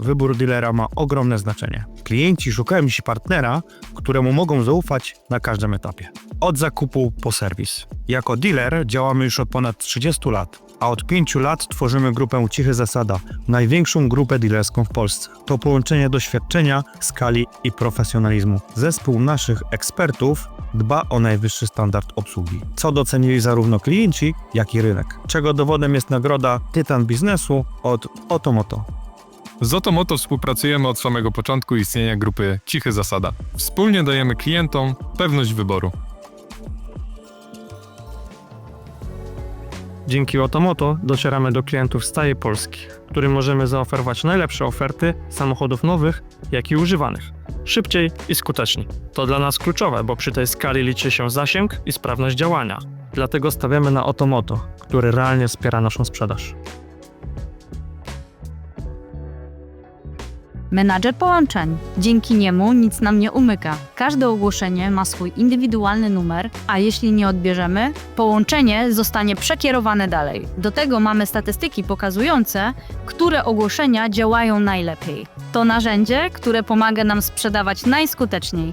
wybór dealera ma ogromne znaczenie. Klienci szukają dziś partnera, któremu mogą zaufać na każdym etapie. Od zakupu po serwis. Jako dealer działamy już od ponad 30 lat, a od 5 lat tworzymy grupę Cichy Zasada, największą grupę dealerską w Polsce. To połączenie doświadczenia, skali i profesjonalizmu. Zespół naszych ekspertów dba o najwyższy standard obsługi, co docenili zarówno klienci, jak i rynek. Czego dowodem jest nagroda Tytan Biznesu od Otomoto. Z Otomoto współpracujemy od samego początku istnienia grupy Cichy Zasada. Wspólnie dajemy klientom pewność wyboru. Dzięki Otomoto docieramy do klientów z całej Polski, którym możemy zaoferować najlepsze oferty samochodów nowych, jak i używanych. Szybciej i skuteczniej. To dla nas kluczowe, bo przy tej skali liczy się zasięg i sprawność działania. Dlatego stawiamy na Otomoto, który realnie wspiera naszą sprzedaż. Menadżer połączeń. Dzięki niemu nic nam nie umyka. Każde ogłoszenie ma swój indywidualny numer, a jeśli nie odbierzemy, połączenie zostanie przekierowane dalej. Do tego mamy statystyki pokazujące, które ogłoszenia działają najlepiej. To narzędzie, które pomaga nam sprzedawać najskuteczniej.